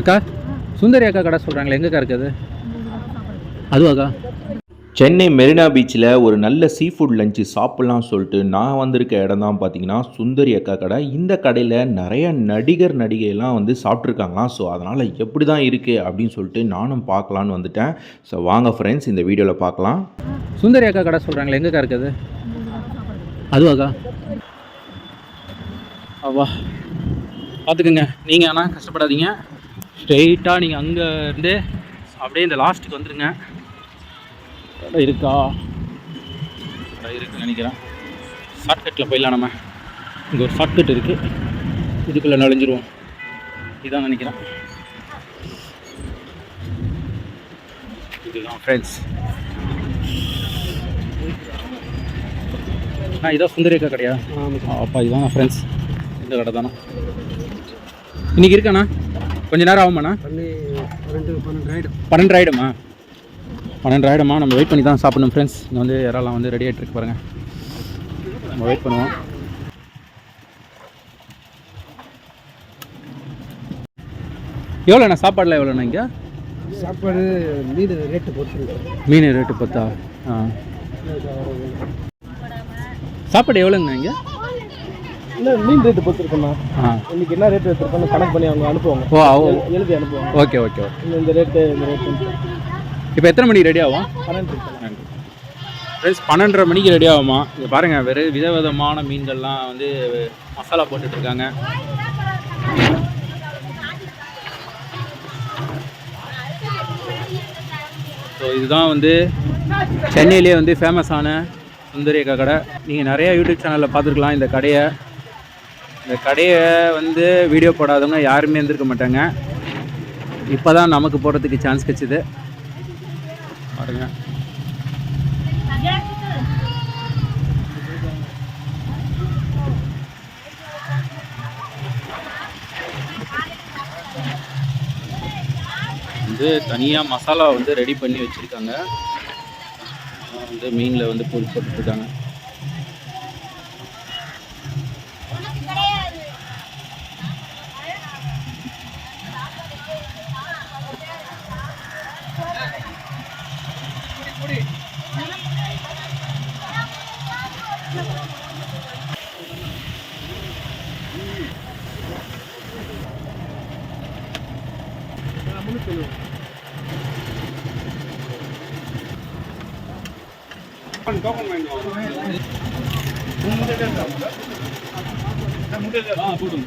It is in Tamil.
அக்கா சுந்தரி அக்கா கடை சொல்கிறாங்களே எங்கக்கா இருக்குது? அதுவாக்கா? சென்னை மெரினா பீச்சில் ஒரு நல்ல சீ ஃபுட் லஞ்சு சாப்பிட்லாம் சொல்லிட்டு நான் வந்திருக்க இடம் தான் பார்த்தீங்கன்னா சுந்தரி அக்கா கடை. இந்த கடையில் நிறைய நடிகர் நடிகையெல்லாம் வந்து சாப்பிட்ருக்காங்களாம் ஸோ அதனால் எப்படி தான் இருக்குது அப்படின்னு சொல்லிட்டு நானும் பார்க்கலான்னு வந்துட்டேன். ஸோ வாங்க ஃப்ரெண்ட்ஸ் இந்த வீடியோவில் பார்க்கலாம். சுந்தரி அக்கா கடை சொல்கிறாங்களே எங்கக்கா இருக்குது? அதுவாக்கா? அவ்வா பார்த்துக்குங்க. நீங்கள் ஆனால் கஷ்டப்படாதீங்க. ஸ்ட்ரெயிட்டாக நீங்கள் அங்கே இருந்து அப்படியே இந்த லாஸ்ட்டுக்கு வந்துடுங்க இருக்கா? இருக்குன்னு நினைக்கிறேன். ஷார்ட்கட்டில் போயிடலாம் நம்ம. இங்கே ஒரு ஷார்ட்கட் இருக்குது இதுக்குள்ளே நுழைஞ்சிருவோம். இதான் நினைக்கிறேன். இதுதான் ஃப்ரெண்ட்ஸ் அண்ணா இதான் சுந்தரி அக்கா கடையா அப்பா இதுதான் ஃப்ரெண்ட்ஸ் இந்த கடை தானே இன்னைக்கு இருக்காண்ணா கொஞ்ச நேரம் ஆகுமாண்ணா? பன்னெண்டு ஆகிடுமா பன்னெண்டு ஆகிடுமா நம்ம வெயிட் பண்ணி தான் சாப்பிடணும் ஃப்ரெண்ட்ஸ் இங்கே வந்து யாரெல்லாம் வந்து ரெடி ஆகிட்டு இருக்கு பாருங்க. நம்ம வெயிட் பண்ணுவோம். எவ்வளோண்ணா? சாப்பாடுலாம் எவ்வளோண்ணா இங்கே? சாப்பாடு மீன் ரேட்டு போட்டு மீன் ரேட்டு பத்தா? ஆ. சாப்பாடு எவ்வளோங்கண்ணா இங்கே? இல்லை மீன் ரேட்டு போட்டுருக்கோண்ணா ஆ. இன்னைக்கு என்ன ரேட் எடுத்துருக்கோம் கணக்கு பண்ணி அவங்க அனுப்புவாங்க. ஓ எழுதி அனுப்புவாங்க. ஓகே ஓகே இந்த- ரேட்டு இந்த ரேட்டு இப்போ எத்தனை மணிக்கு ரெடி ஆகும்? பன்னெண்டு. ஃப்ரெண்ட்ஸ் பன்னெண்டரை மணிக்கு ரெடி ஆகுமா? இங்கே பாருங்கள் வெறும் விதவிதமான மீன்கள்லாம் வந்து மசாலா போட்டுட்டு இருக்காங்க ஸோ இதுதான் வந்து சென்னையிலே வந்து ஃபேமஸான சுந்தரி அக்கா கடை. நீங்கள் நிறைய யூடியூப் சேனலில் பார்த்துருக்கலாம் இந்த கடையை. இந்த கடையை வந்து வீடியோ போடாதவங்க யாருமே இருந்திருக்க மாட்டாங்க. இப்போ தான் நமக்கு போடுறதுக்கு சான்ஸ் கிடச்சிது. பாருங்க. வந்து தனியாக மசாலா வந்து ரெடி பண்ணி வச்சுருக்காங்க. வந்து மீனில் வந்து பொடி போட்டுட்ருக்காங்க ஆ போதும்